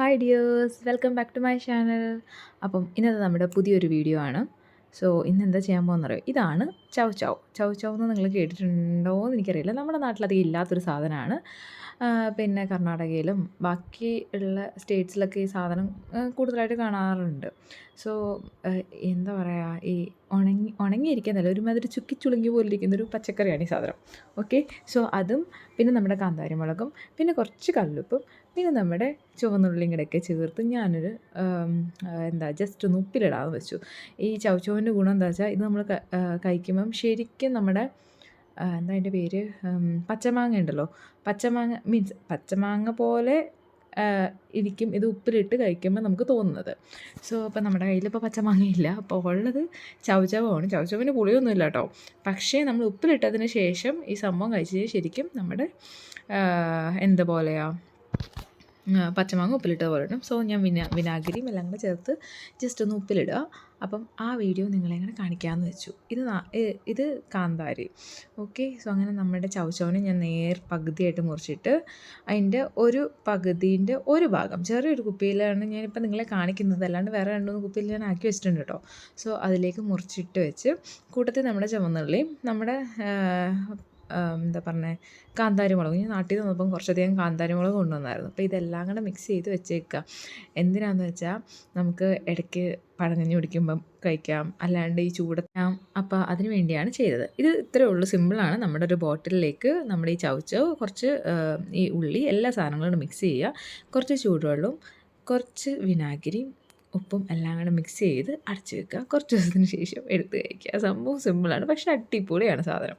Hi dears welcome back to my channel അപ്പം ഇന്നത്തെ നമ്മുടെ പുതിയൊരു വീഡിയോ ആണ്. സോ ഇന്ന് എന്താ ചെയ്യാൻ പോകുന്നറിയോ? ഇതാണ് ചൗ ചൗ. ചൗ ചൗ എന്ന് നിങ്ങൾ കേട്ടിട്ടുണ്ടോ എന്ന് എനിക്കറിയില്ല. നമ്മുടെ നാട്ടിലധികം ഇല്ലാത്തൊരു സാധനമാണ്. പിന്നെ കർണാടകയിലും ബാക്കി ഉള്ള സ്റ്റേറ്റ്സിലൊക്കെ ഈ സാധനം കൂടുതലായിട്ട് കാണാറുണ്ട്. സോ എന്താ പറയുക ഈ ഉണങ്ങി ഉണങ്ങിയിരിക്കുന്നതല്ല ഒരുമാതിരി ചുക്കി ചുളുങ്ങി പോലെ ഇരിക്കുന്ന ഒരു പച്ചക്കറിയാണ് ഈ സാധനം. ഓക്കെ സോ അതും പിന്നെ നമ്മുടെ കാന്താരി മുളകും പിന്നെ കുറച്ച് കല്ലുപ്പും പിന്നെ നമ്മുടെ ചുവന്നുള്ളിയും കൂടെയൊക്കെ ചേർത്ത് ഞാനൊരു എന്താ ജസ്റ്റ് ഒന്ന് ഉപ്പിലിടാമെന്ന് വെച്ചു. ഈ ചവച്ചോവിന്റെ ഗുണം എന്താ വെച്ചാൽ ഇത് നമ്മൾ കഴിക്കുമ്പം ശരിക്കും നമ്മുടെ എന്താ അതിന്റെ പേര്? പച്ചമാങ്ങ ഉണ്ടല്ലോ. പച്ചമാങ്ങ മീൻസ് പച്ചമാങ്ങ പോലെ ഇരിക്കും. ഇത് ഉപ്പിലിട്ട് കഴിക്കുമ്പോൾ നമുക്ക് തോന്നുന്നത്. സോ അപ്പോൾ നമ്മുടെ കയ്യിലിപ്പോൾ പച്ചമാങ്ങയില്ല. അപ്പോൾ ഉള്ളത് ചവചവമാണ്. ചവചവിന് പുളിയൊന്നുമില്ല കേട്ടോ പക്ഷേ നമ്മൾ ഉപ്പിലിട്ടതിന് ശേഷം ഈ സംഭവം കഴിച്ചത് ശരിക്കും നമ്മുടെ എന്താ പോലെയാ? ആ, പച്ചമാങ്ങ ഉപ്പിലിട്ട പോലെ ഇടും സോ ഞാൻ വിനാ വിനാഗിരിയും എല്ലാം കൂടെ ചേർത്ത് ജസ്റ്റ് ഒന്ന് ഉപ്പിലിടുക. അപ്പം ആ വീഡിയോ നിങ്ങളെ അങ്ങനെ കാണിക്കാമെന്ന് വെച്ചു. ഇത് ഇത് കാന്താരി. ഓക്കെ സോ അങ്ങനെ നമ്മുടെ ചവച്ചവനെ ഞാൻ നേർ പകുതിയായിട്ട് മുറിച്ചിട്ട് അതിന്റെ ഒരു പകുതിന്റെ ഒരു ഭാഗം ചെറിയൊരു കുപ്പിയിലാണ് ഞാനിപ്പോൾ നിങ്ങളെ കാണിക്കുന്നത്. അല്ലാണ്ട് വേറെ രണ്ട് മൂന്ന് കുപ്പിയിൽ ഞാൻ ആക്കി വെച്ചിട്ടുണ്ട് കേട്ടോ സോ അതിലേക്ക് മുറിച്ചിട്ട് വെച്ച് കൂട്ടത്തിൽ നമ്മുടെ ചുവന്നുള്ളിയും നമ്മുടെ എന്താ പറഞ്ഞത് കാന്താരി മുളക് ഞാൻ നാട്ടിൽ നിന്ന് വന്നപ്പം കുറച്ചധികം കാന്താരി മുളക് കൊണ്ടുവന്നായിരുന്നു. അപ്പോൾ ഇതെല്ലാം കൂടെ മിക്സ് ചെയ്ത് വെച്ചേക്കുക എന്തിനാണെന്ന് വെച്ചാൽ നമുക്ക് ഇടയ്ക്ക് പഴഞ്ഞു കുടിക്കുമ്പം കഴിക്കാം. അല്ലാണ്ട് ഈ ചൂടത്താം അപ്പോൾ അതിന് വേണ്ടിയാണ് ചെയ്തത്. ഇത് ഇത്രയേ ഉള്ളൂ. സിമ്പിളാണ് നമ്മുടെ ഒരു ബോട്ടിലിലേക്ക് നമ്മുടെ ഈ ചവച്ചോ കുറച്ച് ഈ ഉള്ളി എല്ലാ സാധനങ്ങളും മിക്സ് ചെയ്യുക. കുറച്ച് ചൂടുവെള്ളവും കുറച്ച് വിനാഗിരിയും ഉപ്പും എല്ലാം കൂടെ മിക്സ് ചെയ്ത് അടച്ചു വെക്കുക കുറച്ച് ദിവസത്തിന് ശേഷം എടുത്ത് കഴിക്കുക. സംഭവം സിമ്പിളാണ് പക്ഷേ അടിപൊളിയാണ് സാധനം.